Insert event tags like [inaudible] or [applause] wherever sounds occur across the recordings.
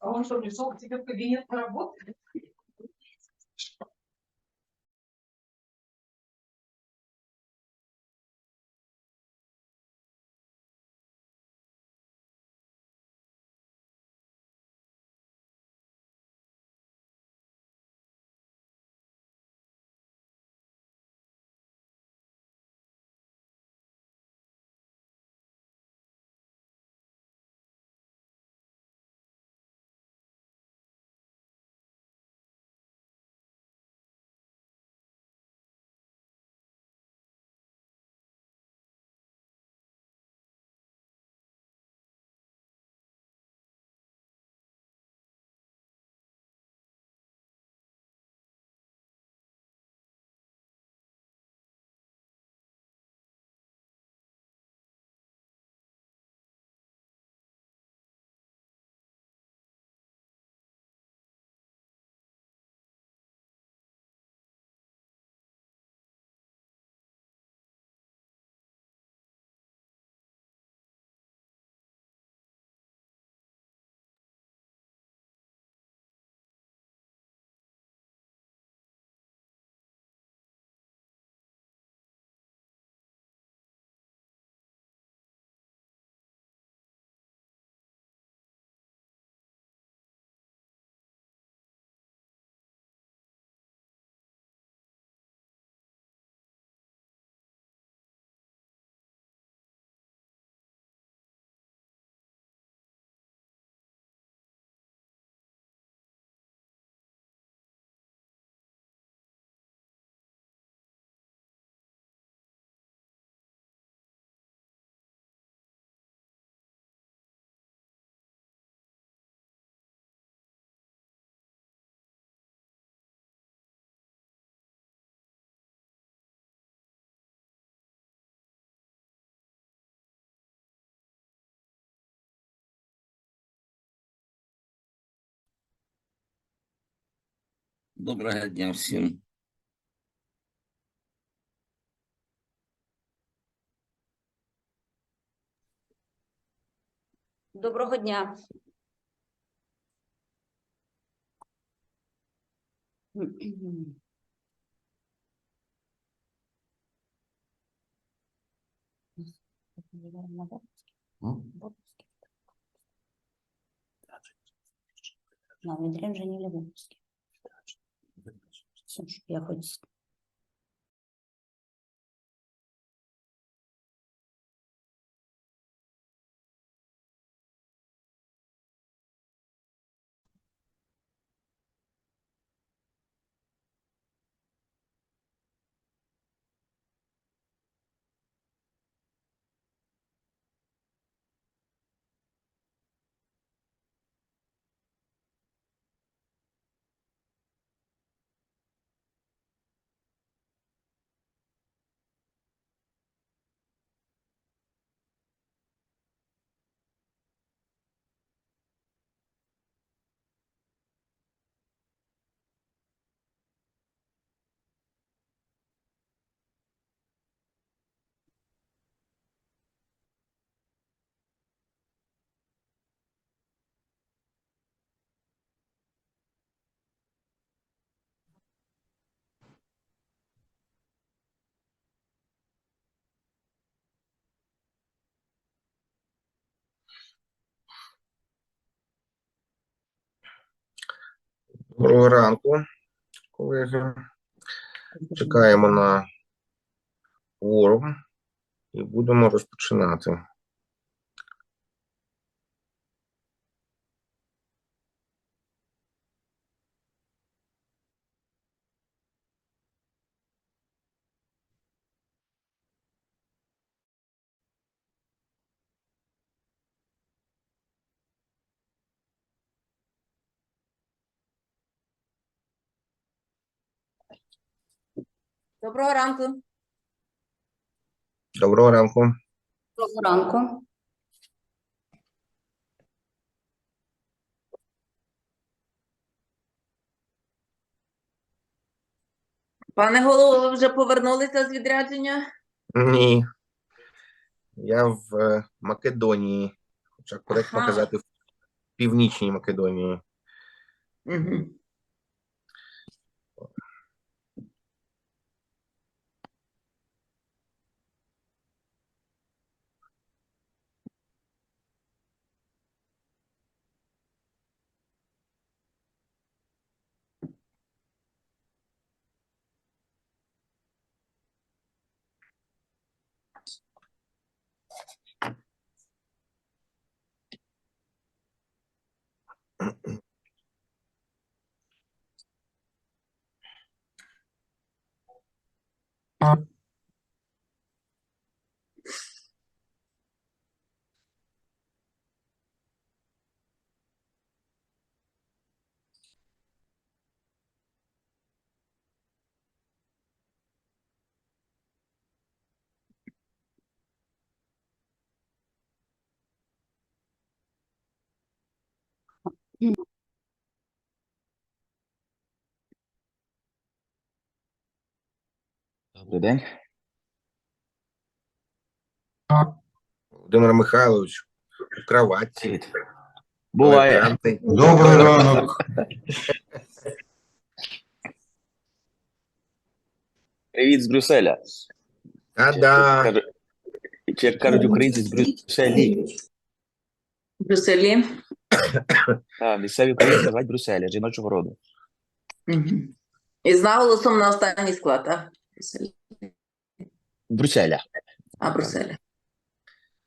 А он что, пришел к тебе в кабинет поработать? Доброго дня всім. Доброго дня. На відрядженні Львовське. Щоб я хоч Доброго ранку, колеги. Чекаємо на форум і будемо розпочинати. Доброго ранку. Доброго ранку. Доброго ранку. Пане голово, ви вже повернулися з відрядження? Ні. Я в е, Македонії, хоча коректно Ага. казати, Північній Македонії. Мгм. Добрий день. Володимир Михайлович у кроватці. Привіт. Буває. елегантний. Добрий ранок. Привіт з Брюсселя. Та-да. Кажу- Чи як кажуть українці з Брюсселі. В Брюсселі. Так, місцеві українці називають Брюсселя, жіночого роду. І з наголосом на останній склад, так? Брюсселі. Брюсселя. А, Брюсселя.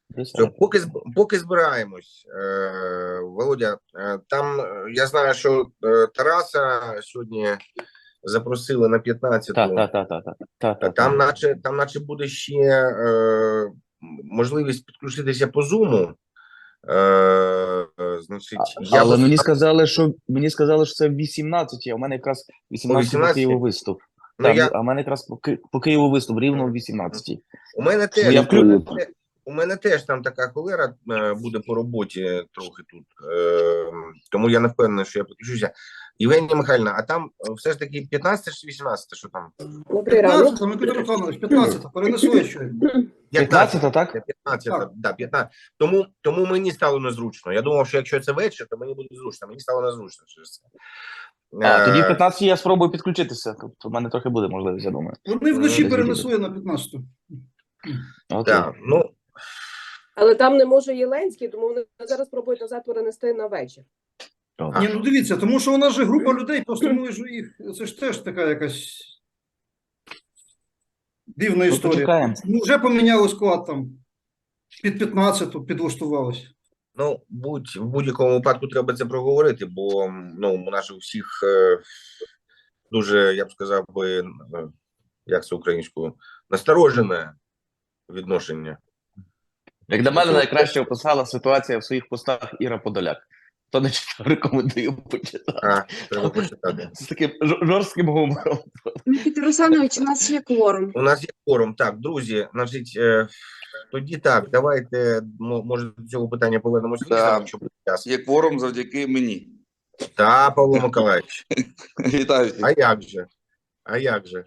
Брюсселя. Що, поки, зб- поки збираємось, е, Володя, е, там е, я знаю, що е, Тараса сьогодні запросили на 15 Так, так, так, так, так, так, так. Там, наче, там, наче буде ще е, можливість підключитися по зуму. Е, значить, А- я Але от- мені сказали, що мені сказали, що це в 18, а у мене якраз 18 по Києву виступ. ну, Так, я, А в мене якраз по, Ки- по Києву виступ рівно в 18. у мене теж Ну, я вклю- у мене теж там така холера е, буде по роботі трохи тут. Е, тому я не впевнений, що я підключуся. Євгенія Михайлівна, а там е, все ж таки 15 чи 18, що там? Добрий ранок. 15, Микита Русланович, 15, перенесу щойно. 15, так? 15, Так. да, 15. Тому, тому мені стало незручно. Я думав, що якщо це вечір, то мені буде зручно. Мені стало незручно через це. А, тоді в Е, 15 я спробую підключитися. Тобто в мене трохи буде можливість, я думаю. Вони вночі Ну, перенесу я на 15. Окей. да, ну, Але там не може Єленський, тому вони зараз пробують назад перенести на вечір. Ні, ну дивіться, тому що у нас же група людей, просто ми ж їх. Це ж теж така якась дивна Ну, історія. почекаємо. Ну, вже поміняли склад там. Під 15 підлаштувалися. ну, будь, в будь-якому випадку треба це проговорити, бо ну, у нас же у всіх е, дуже, я б сказав би, е, як це українською, насторожене відношення. Як на мене, найкраще описала ситуація в своїх постах Іра Подоляк. Хто не читав, рекомендую почитати. А, треба почитати. З таким жорстким гумором. Микита Русланович, у нас є кворум. У нас є форум. Так, друзі, значить, е, тоді так, давайте, може, до цього питання повернемось Так. пізніше, якщо час. Є кворум завдяки мені. Та, Павло Миколаївич. [laughs] Вітаю всіх. А як же? А як же?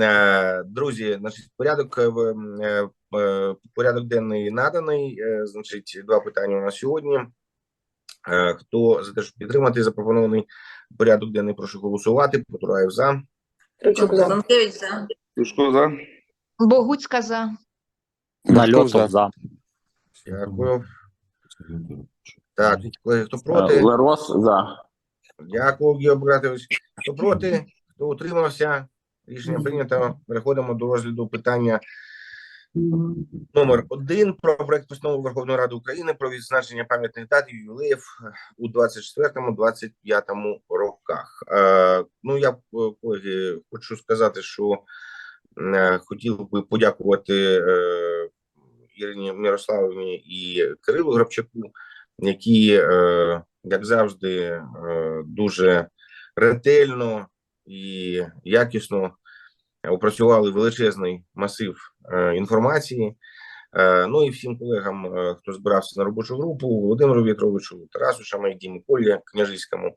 Е, Друзі, значить, порядок, е, в- е, е, порядок денний наданий. Е, Значить, два питання у нас сьогодні. Е, Хто за те, щоб підтримати запропонований порядок денний, прошу голосувати. Потураєв за. Тричук за. Занкевич, за. За. Богуцька за. Нальотов за. Дякую. Так, колеги, хто проти? Лерос за. Дякую, Гео Братович. Хто проти, хто утримався? Рішення прийнято. Переходимо до розгляду питання номер один про проект постанови Верховної Ради України про відзначення пам'ятних дат і ювілеїв у 24-25 роках. Е, ну, я, е, колеги, хочу сказати, що е, хотів би подякувати е, Ірині Мирославівні і Кирилу Грабчаку, які, е, як завжди, е, дуже ретельно і якісно опрацювали величезний масив е, інформації. Е, Ну і всім колегам, е, хто збирався на робочу групу, Володимиру Вітровичу, Тарасу Шамайді, Миколі Княжиському,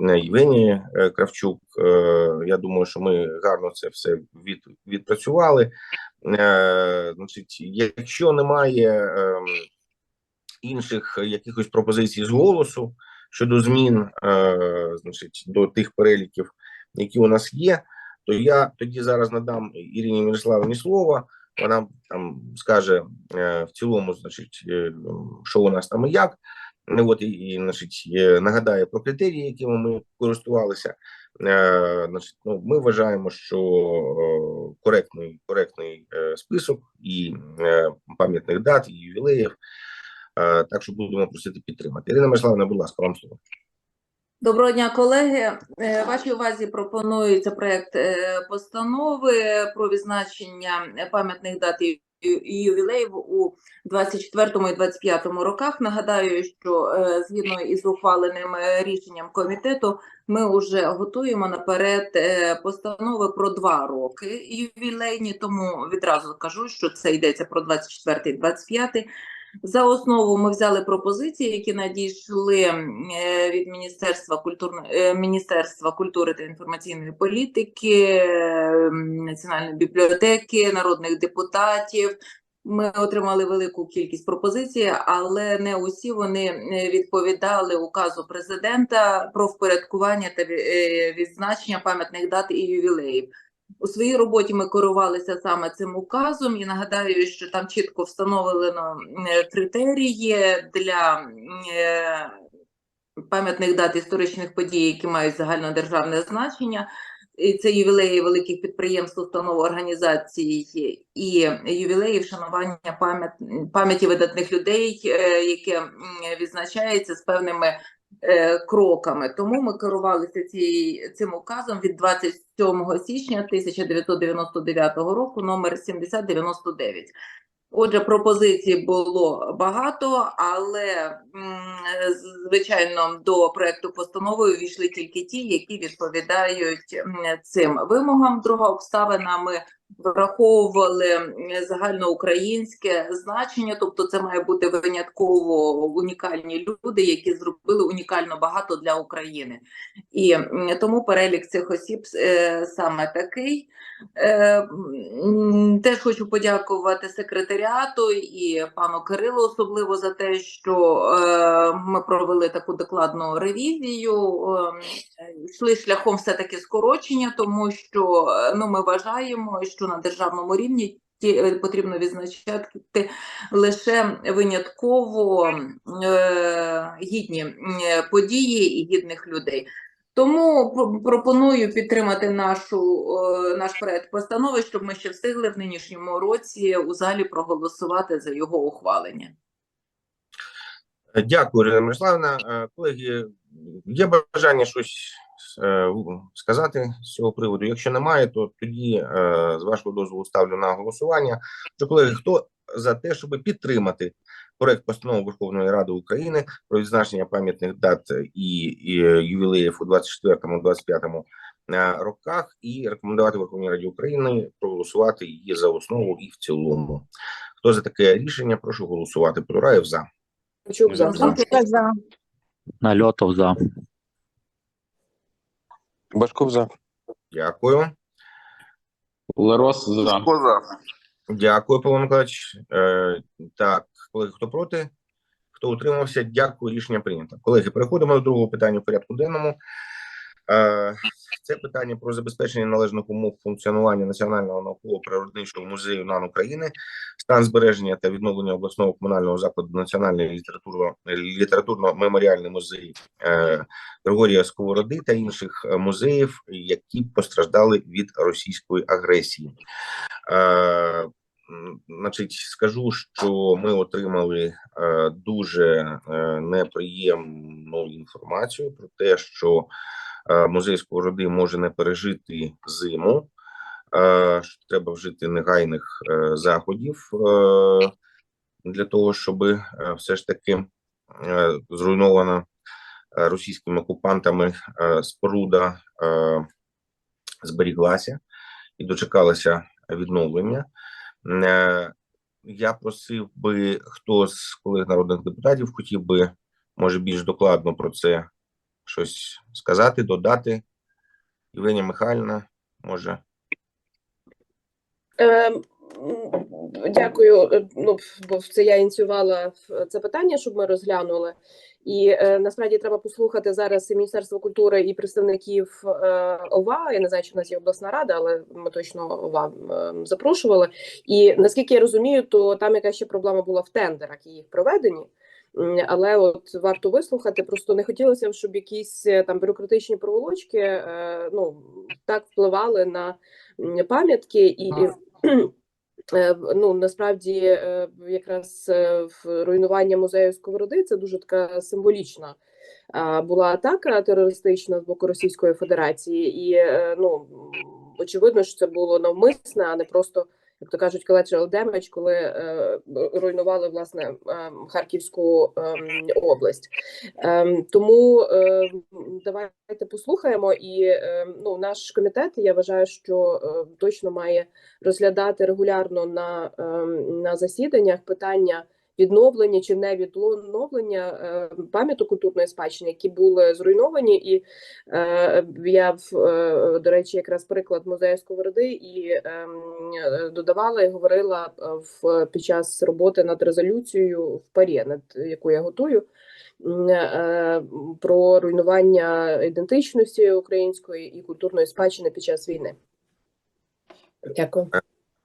е, Євгенії Кравчук. Я думаю, що ми гарно це все від, відпрацювали. Значить, якщо немає ем, інших якихось пропозицій з голосу щодо змін, значить, до тих переліків, які у нас є, то я тоді зараз надам Ірині Мірославівні слово. Вона там скаже е, в цілому, значить, е, що у нас там і як. Ну, от і, і значить, е, нагадає про критерії, якими ми користувалися. Значить, ну, ми вважаємо, що коректний, коректний список і пам'ятних дат, і ювілеїв. Так що будемо просити підтримати. Ірина Мирославівна, будь ласка, вам слово. Доброго дня, колеги. Е, Вашій увазі пропонується проект е, постанови про відзначення пам'ятних дат і ювілеїв у 24 і 25 роках. Нагадаю, що е, згідно із ухваленим рішенням комітету, ми вже готуємо наперед постанови про два роки ювілейні, тому відразу кажу, що це йдеться про 24 і 25. За основу ми взяли пропозиції, які надійшли е, від Міністерства культурно е, Міністерства культури та інформаційної політики, Національної бібліотеки, народних депутатів. Ми отримали велику кількість пропозицій, але не усі вони е, відповідали указу президента про впорядкування та відзначення пам'ятних дат і ювілеїв. У своїй роботі ми керувалися саме цим указом і нагадаю, що там чітко встановлено е, критерії для е, пам'ятних дат історичних подій, які мають загальнодержавне значення. І це ювілеї великих підприємств, установ організацій і ювілеї вшанування пам'ят- пам'яті видатних людей, е, яке відзначається з певними кроками. Тому ми керувалися цією цим указом від 27 січня 1999 року, номер 7099. Отже, пропозицій було багато, але звичайно до проекту постанови увійшли тільки ті, які відповідають цим вимогам. Друга обставина ми враховували загальноукраїнське значення, тобто це має бути винятково унікальні люди, які зробили унікально багато для України, і тому перелік цих осіб е, саме такий. Е, Теж хочу подякувати секретаріату і пану Кирилу особливо за те, що е, ми провели таку докладну ревізію. Е, Йшли шляхом все-таки скорочення, тому що ну, ми вважаємо, що на державному рівні е, потрібно відзначати лише винятково е, гідні події і гідних людей. Тому пропоную підтримати нашу е, наш проект постанови, щоб ми ще встигли в нинішньому році у залі проголосувати за його ухвалення. Дякую, Ірина Мирославівна. Е, Колеги, є бажання щось е, сказати з цього приводу. Якщо немає, то тоді е, з вашого дозволу ставлю на голосування. Що, колеги, хто за те, щоб підтримати проект постанови Верховної Ради України про відзначення пам'ятних дат і, і ювілеїв у 24-25 е, роках і рекомендувати Верховній Раді України проголосувати її за основу і в цілому. Хто за таке рішення? Прошу голосувати. Плюраєв за. Чук за. За. Нальотов за. Башков за. Дякую. Лерос за. Коза. Дякую, Павло Миколаївич. Е, так, колеги, хто проти? Хто утримався? Дякую, рішення прийнято. Колеги, переходимо до другого питання в порядку денному. Е, це питання про забезпечення належних умов функціонування Національного науково-природничого музею НАН України, стан збереження та відновлення обласного комунального закладу літературно- літературно-меморіальний музей е, Григорія Сковороди та інших е, музеїв, які постраждали від російської агресії. Значить, скажу, що ми отримали дуже неприємну інформацію про те, що музей Сковороди може не пережити зиму. Е, що треба вжити негайних е, заходів е, для того, щоб е, все ж таки е, зруйнована е, російськими окупантами е, споруда е, зберіглася і дочекалася відновлення. Е, Я просив би, хто з колег народних депутатів хотів би, може, більш докладно про це щось сказати, додати. Євгенія Михайлівна, може. Е, Дякую. Е, Ну, бо це я ініціювала це питання, щоб ми розглянули. І е, насправді треба послухати зараз і Міністерство культури і представників е, ОВА. Я не знаю, чи в нас є обласна рада, але ми точно ОВА е, запрошували. І наскільки я розумію, то там якась ще проблема була в тендерах і їх проведенні. Але от варто вислухати. Просто не хотілося б, щоб якісь е, там бюрократичні проволочки е, ну так впливали на пам'ятки і. [clears throat] Е, Ну насправді, якраз в руйнування музею Сковороди це дуже така символічна була атака терористична з боку Російської Федерації, і ну очевидно, що це було навмисне, а не просто, як то кажуть, collateral damage, коли е, руйнували власне е, Харківську е, область. Е, тому е, давайте послухаємо. І е, ну, наш комітет, я вважаю, що е, точно має розглядати регулярно на, е, на засіданнях питання відновлення чи не відновлення е, пам'яток культурної спадщини, які були зруйновані. І е, я е, до речі, якраз приклад музею Сковороди і ем, додавала і говорила під час роботи над резолюцією в парі, над яку я готую. Про руйнування ідентичності української і культурної спадщини під час війни. Дякую.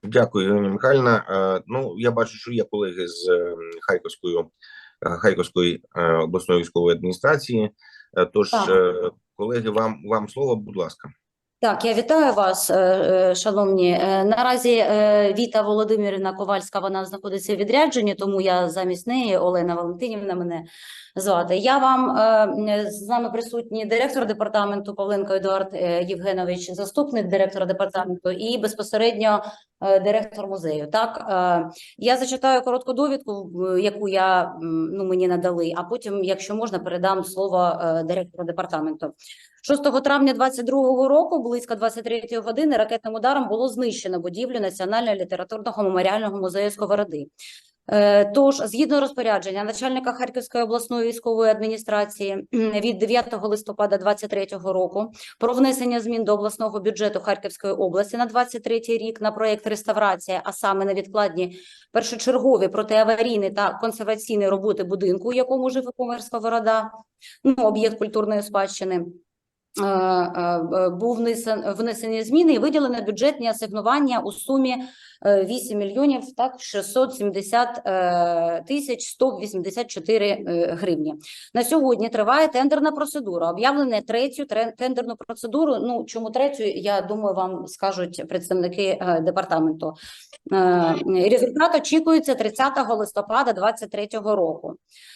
Дякую, Ірина Михайлівна. Е, Ну, я бачу, що є колеги з е, Харківської, е, Харківської обласної військової адміністрації. Тож, Так. колеги, вам, вам слово, будь ласка. Так, я вітаю вас, е, е, шановні. Е, Наразі Віта Володимирівна Ковальська, вона знаходиться в відрядженні, тому я замість неї, Олена Валентинівна мене звати. Я вам з нами присутні директор департаменту Павленко Едуард Євгенович, заступник директора департаменту і безпосередньо директор музею. Так, я зачитаю коротку довідку, яку я ну мені надали, а потім, якщо можна, передам слово директору департаменту. 6 травня 2022 року, близько 23 години, ракетним ударом було знищено будівлю Національного літературного меморіального музею Сковороди. Е, Тож, згідно розпорядження начальника Харківської обласної військової адміністрації від 9 листопада 2023 року про внесення змін до обласного бюджету Харківської області на 23 рік на проєкт реставрація, а саме невідкладні першочергові протиаварійні та консерваційні роботи будинку, у якому жив і помер Сковорода, ну, об'єкт культурної спадщини був внесен, внесені зміни і виділено бюджетні асигнування у сумі е, 8 мільйонів так 670 е, тисяч 184 е, гривні. На сьогодні триває тендерна процедура. Об'явлено третю тендерну процедуру. Ну чому третю? Я думаю, вам скажуть представники е, департаменту. Результат очікується 30 листопада 2023 року.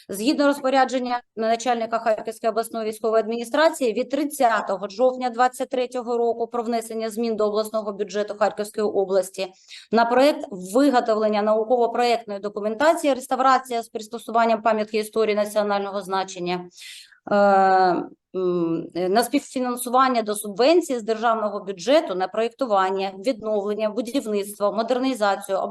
Згідно розпорядження начальника Харківської обласної військової адміністрації від 30 жовтня 2023 року про внесення змін до обласного бюджету Харківської області на проект виготовлення науково-проектної документації реставрація з пристосуванням пам'ятки історії національного значення. Е, На співфінансування до субвенції з державного бюджету на проєктування, відновлення, будівництво, модернізацію, е,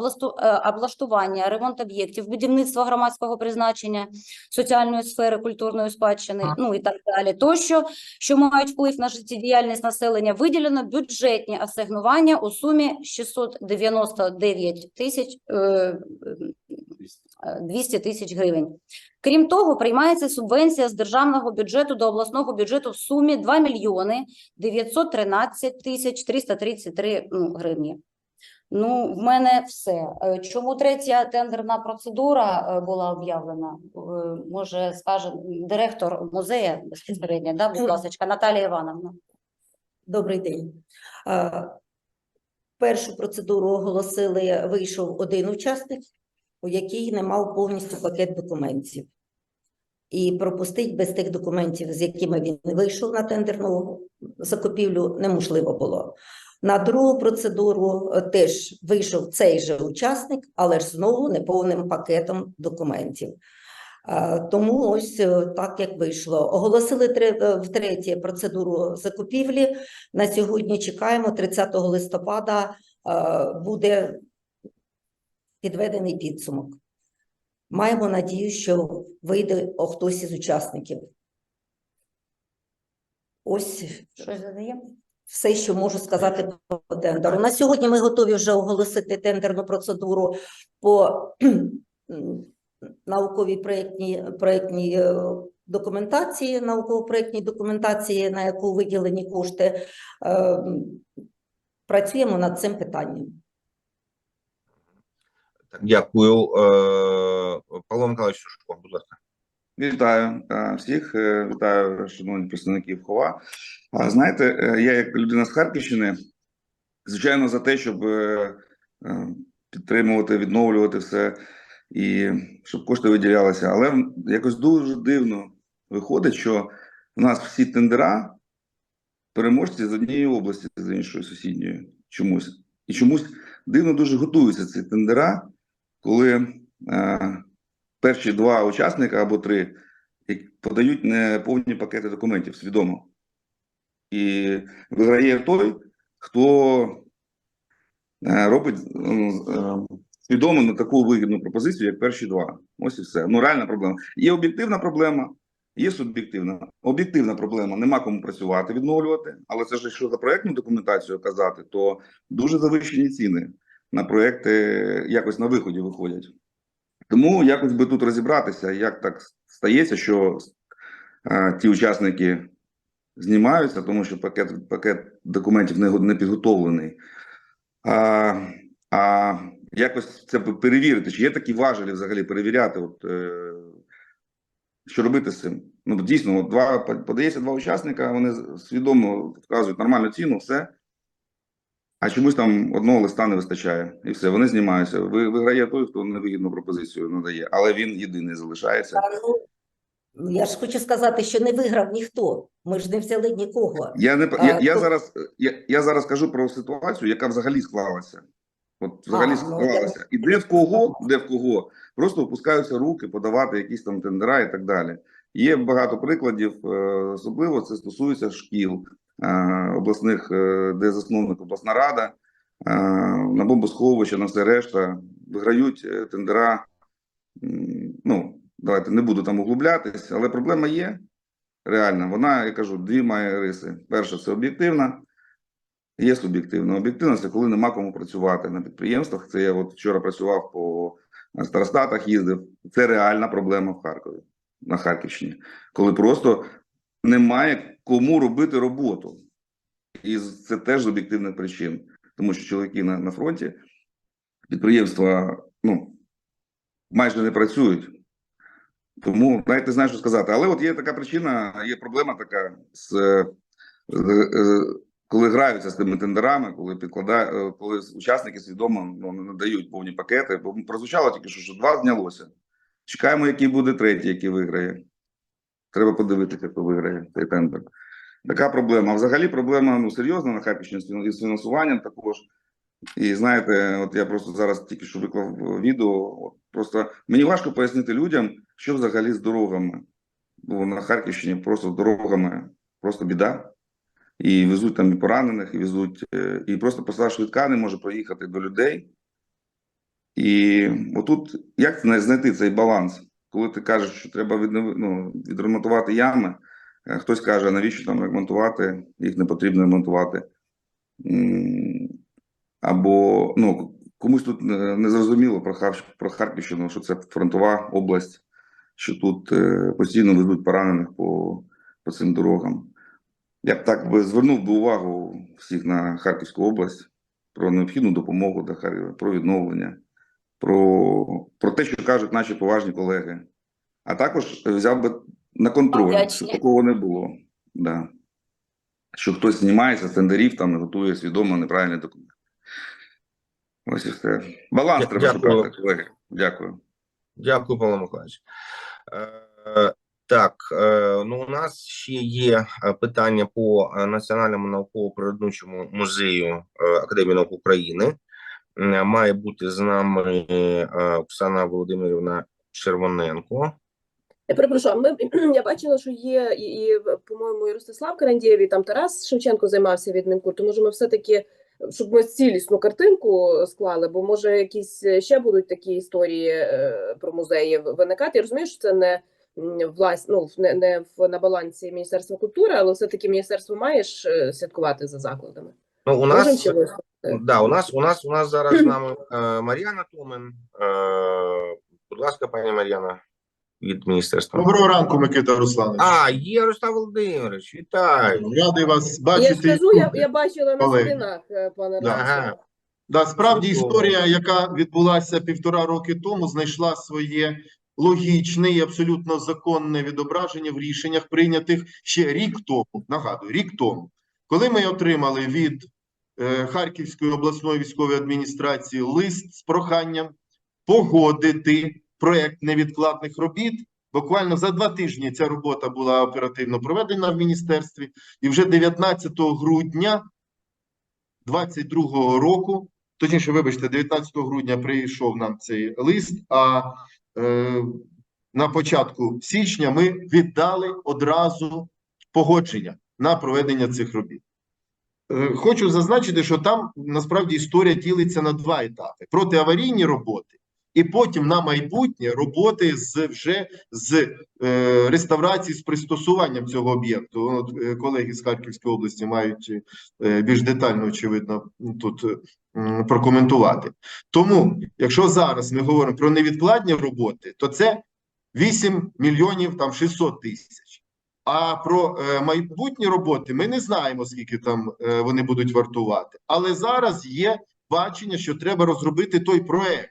облаштування, ремонт об'єктів, будівництво громадського призначення, соціальної сфери, культурної спадщини, ну і так далі, тощо, що мають вплив на життєдіяльність населення, виділено бюджетні асигнування у сумі 699 тисяч е, 200 тисяч гривень. Крім того, приймається субвенція з державного бюджету до обласного бюджету в сумі 2 мільйони 913 тисяч 333 ну, гривні. Ну, в мене все. Е, Чому третя тендерна процедура е, була об'явлена? Е, Може, скаже директор музею безпосередньо, да, будь ласка, Наталія Івановна. Добрий день. Першу процедуру оголосили, вийшов один учасник, у який не мав повністю пакет документів. І пропустити без тих документів, з якими він вийшов на тендерну закупівлю, неможливо було. На другу процедуру е, теж вийшов цей же учасник, але ж знову неповним пакетом документів. Тому ось е, так як вийшло. Оголосили тре- е, втретє процедуру закупівлі. На сьогодні чекаємо 30 листопада е, буде підведений підсумок. Маємо надію, що вийде хтось із учасників. Ось Щось задаємо? все, що можу сказати по тендеру. На сьогодні ми готові вже оголосити тендерну процедуру по науковій проєктній, проєктній е, документації, науково-проєктній документації, на яку виділені кошти. Е, Працюємо над цим питанням. Дякую. Е, Павло Миколаївич Сушко, будь ласка. Вітаю е, всіх, е, вітаю шановні представників ХОВА. Знаєте, е, я як людина з Харківщини, звичайно, за те, щоб підтримувати, відновлювати все і щоб кошти виділялися. Але якось дуже дивно виходить, що в нас всі тендера переможці з однієї області, з іншої сусідньої чомусь. І чомусь дивно дуже готуються ці тендера, коли е, перші два учасника або три подають не повні пакети документів свідомо. І виграє той, хто е, робить е, свідомо на таку вигідну пропозицію, як перші два. Ось і все. Ну, реальна проблема. Є об'єктивна проблема, є суб'єктивна. Об'єктивна проблема нема кому працювати, відновлювати. Але це ж якщо за проектну документацію казати, то дуже завищені ціни на проекти якось на виході виходять. Тому якось би тут розібратися, як так стається, що е, ті учасники знімаються, тому що пакет, пакет документів не, не підготовлений. А, а якось це перевірити, чи є такі важелі взагалі перевіряти, от, е, що робити з цим. Ну, дійсно, от два, подається два учасника, вони свідомо вказують нормальну ціну, все. А чомусь там одного листа не вистачає, і все, вони знімаються. Ви виграє той, хто невигідну пропозицію надає, але він єдиний залишається. Ну, Я ж хочу сказати, що не виграв ніхто. Ми ж не взяли нікого. Я не я, я зараз я, я зараз кажу про ситуацію, яка взагалі склалася. От взагалі А, ну, склалася. І де в кого, де в кого просто опускаються руки, подавати якісь там тендера і так далі. Є багато прикладів, е, особливо це стосується шкіл обласних, е, де засновник обласна рада, е, на бомбосховища, на все решта, виграють е, тендера. Ну, давайте не буду там углублятись, але проблема є реальна. Вона, я кажу, дві має риси. Перша це об'єктивна, є суб'єктивна. Об'єктивна це коли нема кому працювати на підприємствах. Це я от вчора працював по старостатах, їздив. Це реальна проблема в Харкові, на Харківщині, коли просто немає кому робити роботу. І це теж з об'єктивних причин, тому що чоловіки на, на фронті, підприємства ну, майже не працюють. Тому навіть не знаю, що сказати. Але от є така причина, є проблема така з, е, е, коли граються з тими тендерами, коли підкладає, коли учасники свідомо ну, надають повні пакети. Бо прозвучало тільки що, що два знялося. Чекаємо, який буде третій, який виграє. Треба подивитися, хто виграє цей тендер. Така проблема. Взагалі проблема ну, серйозна на Харківщині з фінансуванням також. І знаєте, от я просто зараз тільки що виклав відео. От просто мені важко пояснити людям, що взагалі з дорогами. Бо на Харківщині просто з дорогами просто біда. І везуть там і поранених, і везуть, е, і просто посла швидка не може проїхати до людей. І отут як знайти цей баланс, коли ти кажеш, що треба віднови, ну, відремонтувати ями, е, хтось каже, навіщо там ремонтувати, їх не потрібно ремонтувати. Або ну, комусь тут не зрозуміло про, Хар... про Харківщину, що це фронтова область, що тут е, постійно везуть поранених по, по цим дорогам. Я б так би звернув би увагу всіх на Харківську область про необхідну допомогу для Харкова, про відновлення, про, про те, що кажуть наші поважні колеги. А також взяв би на контроль, щоб такого не було. Да. Що хтось знімається з тендерів там і готує свідомо неправильні документи. Ось і все. Баланс Дя- треба дякую. шукати, колеги. Дякую. Дякую, Павло Миколаївич. Е, Так, е, ну у нас ще є е, питання по Національному науково-природничому музею Академії наук України. М, Має бути з нами е, Оксана Володимирівна Червоненко. Я перепрошую, ми [clears throat] я бачила, що є і, і по-моєму, і Ростислав Карандєєв, і там Тарас Шевченко займався від Мінкульту. Може, ми все-таки, щоб ми цілісну картинку склали, бо може якісь ще будуть такі історії е, про музеї виникати. Я розумію, що це не м, власть, ну, не, не в, на балансі Міністерства культури, але все-таки міністерство має ж е, слідкувати за закладами. Ну, у нас ви? Да, у нас у нас у нас зараз з нами е, Мар'яна Томин. Е, будь ласка, пані Мар'яна, від міністерства. Доброго ранку, Микита Русланович. А, є Рустав Володимирович, вітаю. Радий вас бачити. ж кажу, я, я бачила на стінах, е, пане Да. Ага. Да, справді історія, яка відбулася півтора роки тому, знайшла своє логічне і абсолютно законне відображення в рішеннях, прийнятих ще рік тому. Нагадую, рік тому, коли ми отримали від е, Харківської обласної військової адміністрації лист з проханням погодити проект невідкладних робіт. Буквально за два тижні ця робота була оперативно проведена в міністерстві, і вже 19 грудня 22-го року, точніше, вибачте, 19 грудня прийшов нам цей лист, а е, на початку січня ми віддали одразу погодження на проведення цих робіт. Е, Хочу зазначити, що там насправді історія ділиться на два етапи: протиаварійні роботи, і потім на майбутнє роботи з вже з е, реставрації з пристосуванням цього об'єкту. От е, колеги з Харківської області мають е, більш детально, очевидно, тут е, прокоментувати. Тому, якщо зараз ми говоримо про невідкладні роботи, то це 8 мільйонів там 600 тисяч. А про е, майбутні роботи ми не знаємо, скільки там е, вони будуть вартувати. Але зараз є бачення, що треба розробити той проект.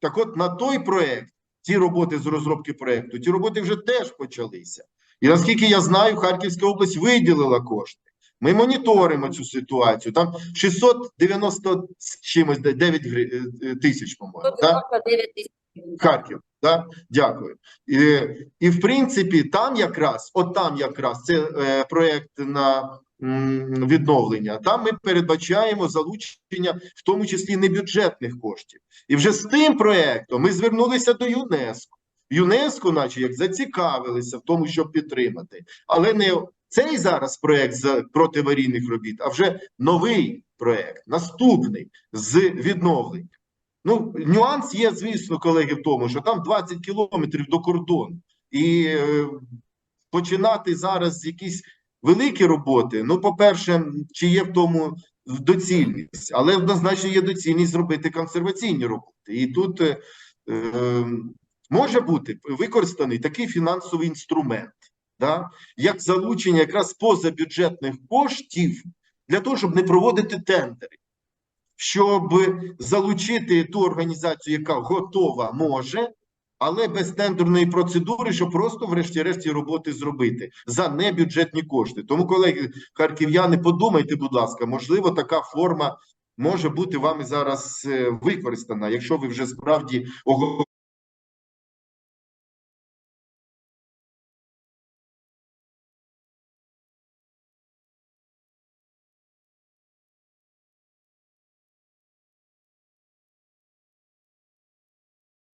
Так от на той проект, ті роботи з розробки проекту, ті роботи вже теж почалися. І наскільки я знаю, Харківська область виділила кошти. Ми моніторимо цю ситуацію. Там 690 з чимось 9 е, тисяч, по-моєму. Так? 9 тисяч. Харків, да? Дякую. І, і в принципі, там якраз, от там якраз це е, проект на відновлення. Там ми передбачаємо залучення, в тому числі небюджетних коштів. І вже з тим проектом ми звернулися до ЮНЕСКО. ЮНЕСКО, наче як зацікавилися в тому, щоб підтримати, але не цей зараз проект з протиаварійних робіт, а вже новий проект, наступний з відновлення. Ну, нюанс є, звісно, колеги, в тому, що там 20 кілометрів до кордону. І е, починати зараз якісь великі роботи. Ну, по-перше, чи є в тому доцільність, але однозначно є доцільність зробити консерваційні роботи. І тут е, е, може бути використаний такий фінансовий інструмент, да, як залучення якраз позабюджетних коштів для того, щоб не проводити тендери щоб залучити ту організацію, яка готова, може, але без тендерної процедури, щоб просто, врешті-решт, роботи зробити за небюджетні кошти. Тому, колеги, харків'яни, подумайте, будь ласка, можливо, така форма може бути вами зараз е, використана, якщо ви вже справді оголосили